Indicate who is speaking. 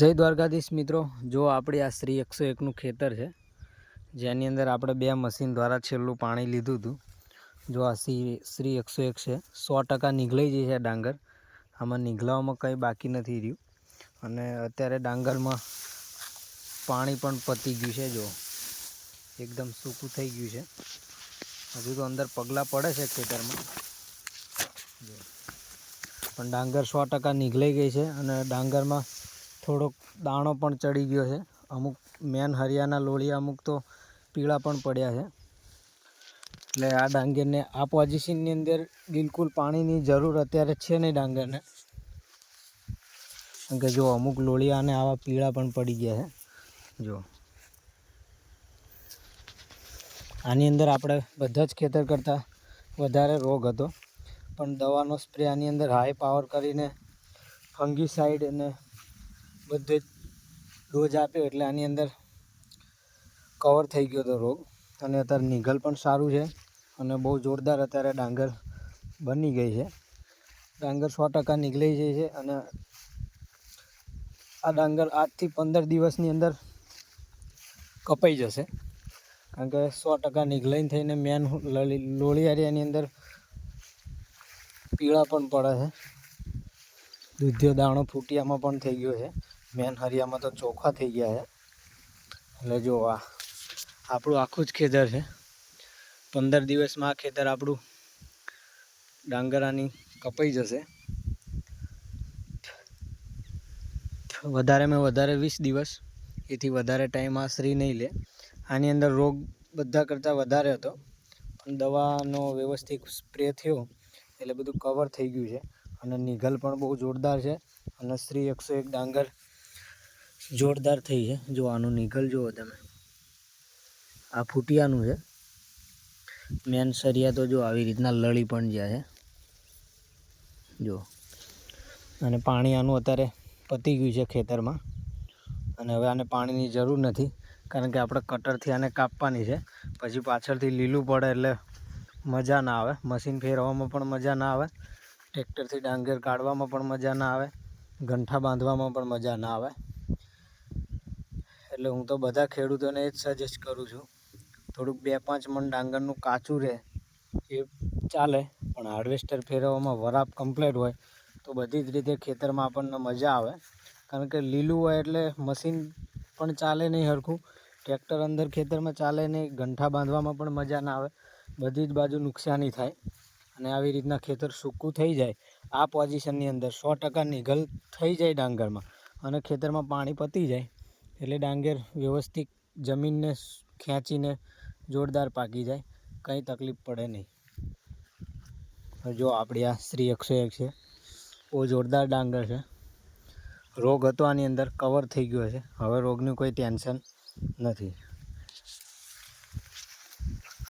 Speaker 1: જય દ્વારકાધીશ મિત્રો. જો આપણી આ શ્રી એકસો એકનું ખેતર છે, જેની અંદર આપણે બે મશીન દ્વારા છેલ્લું પાણી લીધું હતું. જો આ શ્રી શ્રી એકસો એક છે, સો ટકા નીકળી જાય છે ડાંગર. આમાં નીકળવામાં કંઈ બાકી નથી રહ્યું. અને અત્યારે ડાંગરમાં પાણી પણ પતી ગયું છે, જો. એકદમ સૂકું થઈ ગયું છે. હજુ તો અંદર પગલાં પડે છે ખેતરમાં. પણ ડાંગર સો ટકા નીકળી ગઈ છે અને ડાંગરમાં થોડોક દાણો પણ ચડી ગયો છે. અમુક મેન હરિયાના લોળિયા, અમુક તો પીળા પણ પડ્યા છે. એટલે આ ડાંગરને આ પોઝિશનની અંદર બિલકુલ પાણીની જરૂર અત્યારે છે નહીં ડાંગરને. કારણ કે જો અમુક લોળિયાને આવા પીળા પણ પડી ગયા છે. જો. આની અંદર આપણે બધા જ ખેતર કરતાં વધારે રોગ હતો. પણ દવાનો સ્પ્રે આની અંદર હાઈ પાવર કરીને ફંગીસાઇડ અને બધે ડોઝ આપ્યો એટલે આની અંદર કવર થઈ ગયો હતો રોગ. અને અત્યારે નિગલ પણ સારું છે અને બહુ જોરદાર અત્યારે ડાંગર બની ગઈ છે. ડાંગર સો ટકા નીકળી જાય છે અને આ ડાંગર આજથી પંદર દિવસની અંદર કપાઈ જશે. કારણ કે સો ટકા નીકળીને થઈને મેન લોળિયારિયાની અંદર પીળા પણ પડે છે. દૂધિયો દાણો ફૂટિયામાં પણ થઈ ગયો છે. મેન હરિયામાં તો ચોખા થઈ ગયા છે. એટલે જો આ, આપણું આખું જ ખેતર છે. પંદર દિવસમાં આ ખેતર આપણું ડાંગરાની કપાઈ જશે. વધારેમાં વધારે વીસ દિવસ, એથી વધારે ટાઈમ આ શ્રી નહીં લે. આની અંદર રોગ બધા કરતાં વધારે હતો. પણ દવાનો વ્યવસ્થિત સ્પ્રે થયો, એટલે બધું કવર થઈ ગયું છે. અને નિઘલ પણ બહુ જોરદાર છે. અને શ્રી એકસો એક ડાંગર જોરદાર થઈ છે. જો આનું નિગલ જુઓ તમે. આ ફૂટિયાનું છે. મેન સરિયા તો જો આવી રીતના લળી પણ જાય છે. જો અને પાણી આનું અત્યારે પતી ગયું છે ખેતરમાં. અને હવે આને પાણીની જરૂર નથી, કારણ કે આપણે કટરથી આને કાપવાની છે. પછી પાછળથી લીલું પડે એટલે મજા ના આવે. મશીન ફેરવવામાં પણ મજા ના આવે. ટ્રેક્ટરથી ડાંગર કાઢવામાં પણ મજા ના આવે. ગંઠા બાંધવામાં પણ મજા ના આવે. એટલે હું તો બધા ખેડૂતોને એ જ સજેસ્ટ કરું છું. થોડુંક બે પાંચ મણ ડાંગરનું કાચું રહે, એ ચાલે. પણ હાર્વેસ્ટર ફેરવવામાં વરાપ કમ્પ્લેટ હોય, તો બધી જ રીતે ખેતરમાં આપણને મજા આવે. કારણ કે લીલું હોય એટલે મશીન પણ ચાલે નહીં સરખું ટ્રેક્ટર અંદર ખેતરમાં ચાલે નહીં, ગંઠા બાંધવામાં પણ મજા ના આવે. બધી જ બાજુ નુકસાની થાય અને આવી રીતના ખેતર સૂકું થઈ જાય. આ પોઝિશનની અંદર સો ટકા નિઘલ થઈ જાય ડાંગરમાં અને ખેતરમાં પાણી પતી જાય. એટલે ડાંગર વ્યવસ્થિત જમીનને ખેંચીને જોરદાર પાકી જાય, કંઈ તકલીફ પડે નહીં. જો આપણી આ શ્રી એકસો એક છે, બહુ જોરદાર ડાંગર છે. રોગ હતો આની અંદર કવર થઈ ગયો છે. હવે રોગનું કોઈ ટેન્શન નથી.